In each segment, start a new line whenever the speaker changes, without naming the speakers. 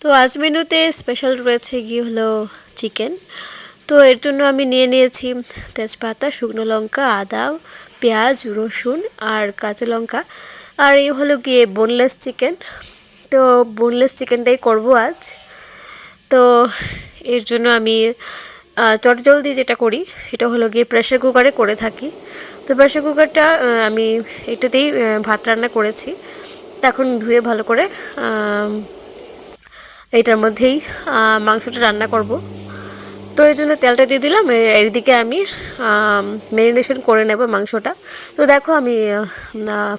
তো আজ মেনুতে স্পেশাল রয়েছে গিয়ে হলো চিকেন তো এর জন্য আমি নিয়ে নিয়েছি তেজপাতা, শুকনো লঙ্কা, আদা, পেঁয়াজ, রসুন আর কাঁচা লঙ্কা। আর এই হলো গিয়ে বোনলেস চিকেন তো বোনলেস চিকেনটাই করব আজ। তো এর জন্য আমি চটজলদি যেটা করি সেটা হলো গিয়ে প্রেশার কুকারে করে থাকি। তো প্রেশার কুকারটা আমি এটাতেই ভাত রান্না করেছি। তখন ধুয়ে ভালো করে এটার মধ্যেই মাংসটা রান্না করব। তো এই জন্য তেলটা দিয়ে দিলাম এদিকে আমি ম্যারিনেশন করে নেব মাংসটা। তো দেখো আমি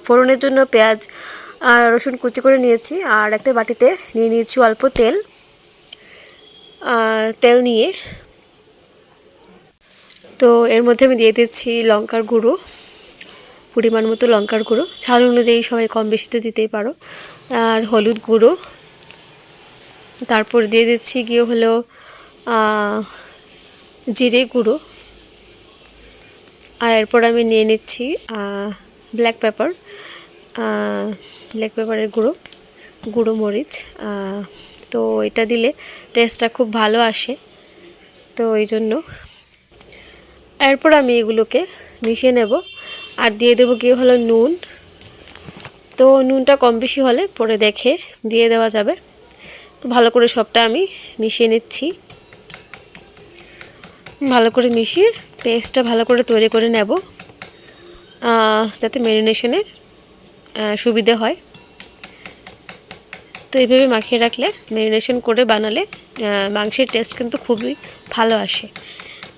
ফোড়নের জন্য পেঁয়াজ আর রসুন কুচি করে নিয়েছি, আর একটা বাটিতে নিয়ে নিয়েছি অল্প তেল। তেল নিয়ে। তো এর মধ্যে আমি দিয়ে দিচ্ছি লঙ্কার গুঁড়ো, পরিমাণ মতো লঙ্কার গুঁড়ো। ছাল অনুযায়ী সবাই কম বেশি তো দিতেই পারো। আর হলুদ গুঁড়ো তারপর দিয়ে দিচ্ছি গিয়ে হলো জিরে গুঁড়ো। আর এরপর আমি নিয়ে নিচ্ছি ব্ল্যাক পেপার ব্ল্যাক পেপারের গুঁড়ো গুঁড়ো মরিচ। তো এটা দিলে টেস্টটা খুব ভালো আসে, তো এই জন্য। এরপর আমি এগুলোকে মিশিয়ে নেব, আর দিয়ে দেবো গিয়ে হলো নুন। তো নুনটা কম বেশি হলে পরে দেখে দিয়ে দেওয়া যাবে। তো ভালো করে সবটা আমি মিশিয়ে নিচ্ছি। ভালো করে মিশিয়ে পেস্টটা ভালো করে তৈরি করে নেব যাতে ম্যারিনেশনে সুবিধে হয়। তো এইভাবে মাখিয়ে রাখলে, ম্যারিনেশন করে বানালে মাংসের টেস্ট কিন্তু খুবই ভালো আসে।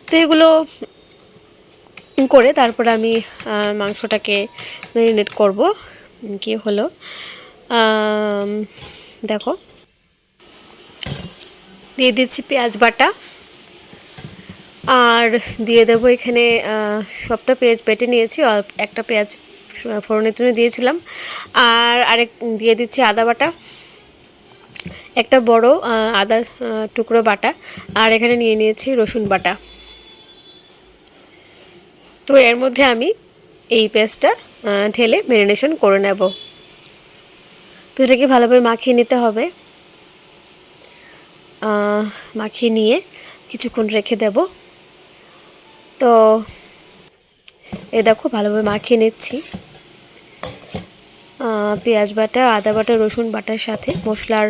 তো এগুলো করে তারপর আমি মাংসটাকে ম্যারিনেট করব। কি হলো? দেখো। দিয়ে দিচ্ছি পেঁয়াজ বাটা। আর দিয়ে দেবো এখানে সবটা পেঁয়াজ বেটে নিয়েছি একটা পেঁয়াজ ফোড়নের জন্য দিয়েছিলাম। আর আরেক, দিয়ে দিচ্ছি আদা বাটা, একটা বড় আদা টুকরো বাটা, আর এখানে নিয়ে নিয়েছি রসুন বাটা। তো এর মধ্যে আমি এই পেস্টটা ঢেলে ম্যারিনেশন করে নেব। তো এটাকে ভালোভাবে মাখিয়ে নিতে হবে। মাখিয়ে নিয়ে কিছুক্ষণ রেখে দেব। তো এ দেখো, ভালোভাবে মাখিয়ে নিচ্ছি। পেঁয়াজ বাটা, আদা বাটা, রসুন বাটার সাথে মশলার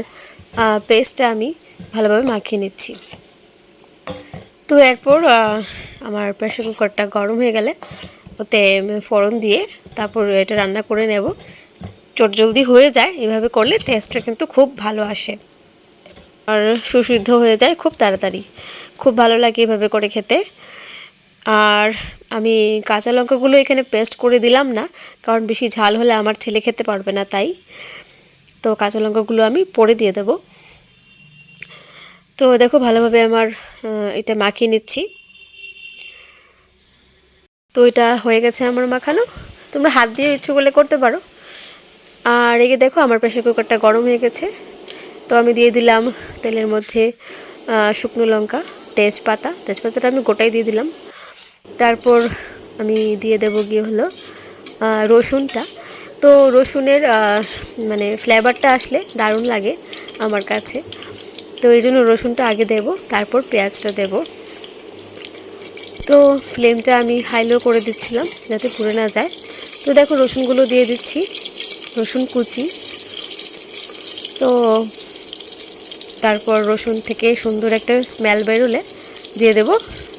পেস্টটা আমি ভালোভাবে মাখিয়ে নিচ্ছি। তো এরপর আমার প্রেশার কুকারটা গরম হয়ে গেলে ওতে ফোড়ন দিয়ে তারপর এটা রান্না করে নেব। চট জলদি হয়ে যায়, এভাবে করলে টেস্টটা কিন্তু খুব ভালো আসে। আর সুসিদ্ধ হয়ে যায় খুব তাড়াতাড়ি। খুব ভালো লাগে এভাবে করে খেতে। আর আমি কাঁচা লঙ্কাগুলো এখানে পেস্ট করে দিলাম না, কারণ বেশি ঝাল হলে আমার ছেলে খেতে পারবে না তাই। তো কাঁচা লঙ্কাগুলো আমি পরে দিয়ে দেব। তো দেখো ভালোভাবে আমার এটা মাখিয়ে নিচ্ছি। তো এটা হয়ে গেছে আমার মাখানো। তোমরা হাত দিয়ে ইচ্ছে করলে করতে পারো। আর এগে দেখো আমার প্রেশার কুকারটা গরম হয়ে গেছে। তো আমি দিয়ে দিলাম তেলের মধ্যে শুকনো লঙ্কা, তেজপাতা। তেজপাতাটা আমি গোটাই দিয়ে দিলাম। তারপর আমি দিয়ে দেব গিয়ে হলো রসুনটা। তো রসুনের মানে ফ্লেভারটা আসলে দারুণ লাগে আমার কাছে। তো এই জন্য রসুনটা আগে দেব, তারপর পেঁয়াজটা দেব। তো ফ্লেমটা আমি হাইলো করে দিচ্ছিলাম যাতে পুড়ে না যায়। তো দেখো রসুনগুলো দিয়ে দিচ্ছি, রসুন কুচি। তো তারপর রসুন থেকে সুন্দর একটা স্মেল বেরোলে দিয়ে দেব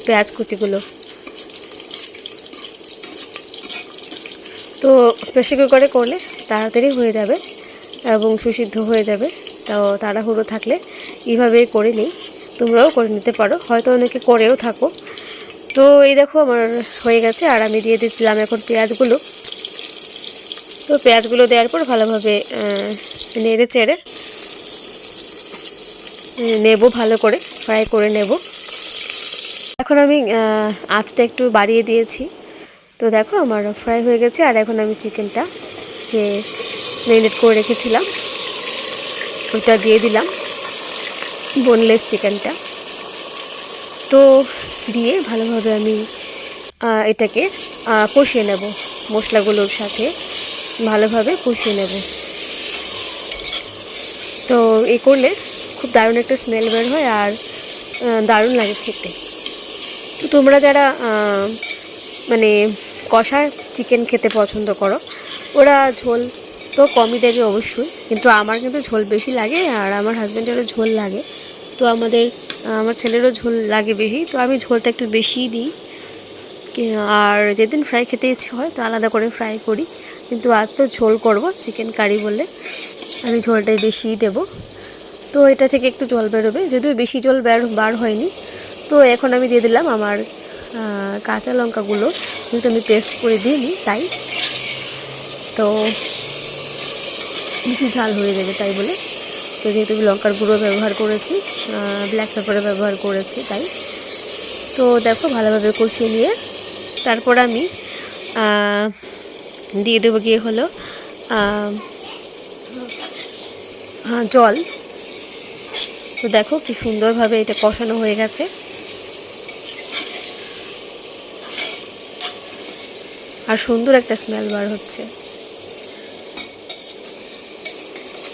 পেঁয়াজ কুচিগুলো। তো প্রেশার কুকারে করলে তাড়াতাড়ি হয়ে যাবে এবং সুসিদ্ধ হয়ে যাবে। তো তাড়াহুড়ো থাকলে এইভাবেই করে নিই, তোমরাও করে নিতে পারো, হয়তো অনেকে করেও থাকো। তো এই দেখো আমার হয়ে গেছে, আর আমি দিয়ে দিচ্ছিলাম এখন পেঁয়াজগুলো। তো পেঁয়াজগুলো দেওয়ার পর ভালোভাবে নেড়ে চেড়ে নেব ভালো করে ফ্রাই করে নেব। এখন আমি আঁচটা একটু বাড়িয়ে দিয়েছি। তো দেখো আমার ফ্রাই হয়ে গেছে, আর এখন আমি চিকেনটা যে ম্যারিনেট করে রেখেছিলাম, ওটা দিয়ে দিলাম বোনলেস চিকেনটা। তো দিয়ে ভালোভাবে আমি এটাকে কষিয়ে নেব মশলাগুলোর সাথে, ভালোভাবে কষিয়ে নেব। তো এ করলে খুব দারুণ একটা স্মেল বের হয় আর দারুণ লাগে খেতে। তো তোমরা যারা মানে কষা চিকেন খেতে পছন্দ করো, ওরা ঝোল তো কমই দেবে অবশ্যই, কিন্তু আমার কিন্তু ঝোল বেশি লাগে আর আমার হাজব্যান্ডেরও ঝোল লাগে। তো আমাদের আমার ছেলেরও ঝোল লাগে বেশি, তো আমি ঝোলটা একটু বেশিই দিই। আর যেদিন ফ্রাই খেতে ইচ্ছে হয় তো আলাদা করে ফ্রাই করি। কিন্তু আর তো ঝোল করব চিকেন কারি বলে। আমি ঝোলটাই বেশিই দেবো। তো এটা থেকে একটু জল বেরোবে। যদিও বেশি জল বের, বার হয়নি। তো এখন আমি দিয়ে দিলাম আমার কাঁচা লঙ্কাগুলো। যেহেতু আমি পেস্ট করে দিইনি, তাই। তো বেশি ঝাল হয়ে যাবে তাই বলে। তো যেহেতু আমি লঙ্কার গুঁড়ো ব্যবহার করেছি ব্ল্যাক পেপারও ব্যবহার করেছি, তাই। তো দেখো ভালোভাবে কষিয়ে নিয়ে, তারপর আমি দিয়ে দেবো গিয়ে হলো জল। তো দেখো কি সুন্দরভাবে এটা কষানো হয়ে গেছে। আর সুন্দর একটা স্মেল বার হচ্ছে।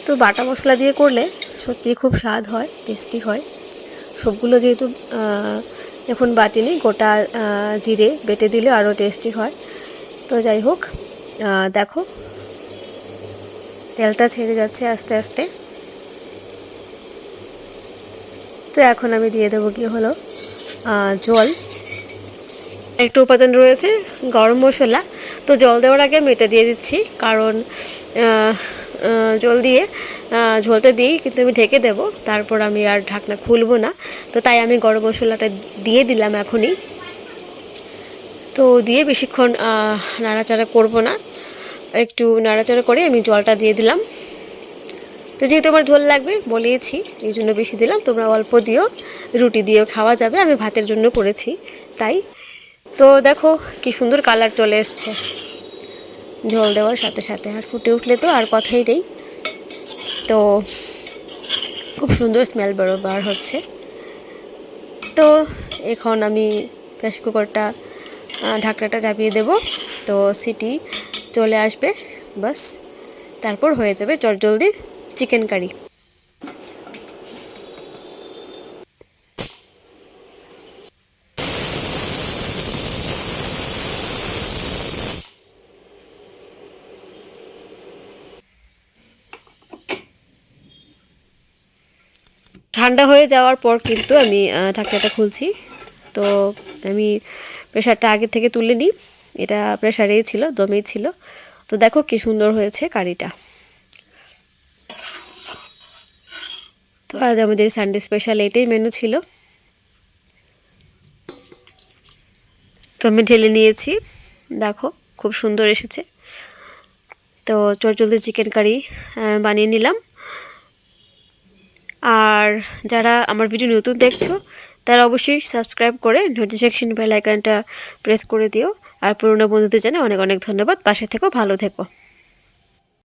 তো বাটা মশলা দিয়ে করলে সত্যিই খুব স্বাদ হয় টেস্টি হয়। সবগুলো যেহেতু এখন বাটিনি, গোটা জিরে বেটে দিলে আরও টেস্টি হয়। তো যাই হোক দেখো, তেলটা ছেড়ে যাচ্ছে আস্তে আস্তে। তো এখন আমি দিয়ে দেবো কি হলো? জল। একটু উপাদান রয়েছে, গরম মশলা। তো জল দেওয়ার আগে আমি এটা দিয়ে দিচ্ছি, কারণ জল দিয়ে ঝোলটা দিয়েই কিন্তু আমি ঢেকে দেবো। তারপর আমি আর ঢাকনা খুলবো না। তো তাই আমি গরম মশলাটা দিয়ে দিলাম এখনই। তো দিয়ে বেশিক্ষণ নাড়াচাড়া করব না। একটু নাড়াচাড়া করে আমি জলটা দিয়ে দিলাম। তো যেহেতু আমার ঝোল লাগবে, বলেইছি, এই জন্য বেশি দিলাম, তোমরা অল্প দিও, রুটি দিয়েও খাওয়া যাবে, আমি ভাতের জন্য করেছি, তাই। তো দেখো, কি সুন্দর কালার চলে এসছে। ঝোল দেওয়ার সাথে সাথে, আর ফুটে উঠলে তো আর কথাই নেই। তো খুব সুন্দর স্মেল বেরো হচ্ছে। তো এখন আমি প্রেসার কুকারটা ঢাকনাটা চাপিয়ে দেব, তো সিটি চলে আসবে, বাস। তারপর হয়ে যাবে চটজলদি চিকেন কারি। ঠান্ডা হয়ে যাওয়ার পর কিন্তু আমি ঢাকনাটা খুলছি। তো আমি প্রেশারটা আগে থেকে তুলে নিই। এটা প্রেশারেই ছিল, দমেই ছিল। তো দেখো কি সুন্দর হয়েছে কারিটা। তো আজ আমাদের সানডে স্পেশাল এটাই মেনু ছিল। তো আমি ঢেলে নিয়েছি, দেখো খুব সুন্দর এসেছে। তো চটজলদি চিকেন কারি বানিয়ে নিলাম। আর যারা আমার ভিডিও নতুন দেখছ, তারা অবশ্যই সাবস্ক্রাইব করে নোটিফিকেশন বেল আইকনটা প্রেস করে দিও। আর পুরোনো বন্ধুদের জানে অনেক অনেক ধন্যবাদ। পাশে থেকো, ভালো থেকো।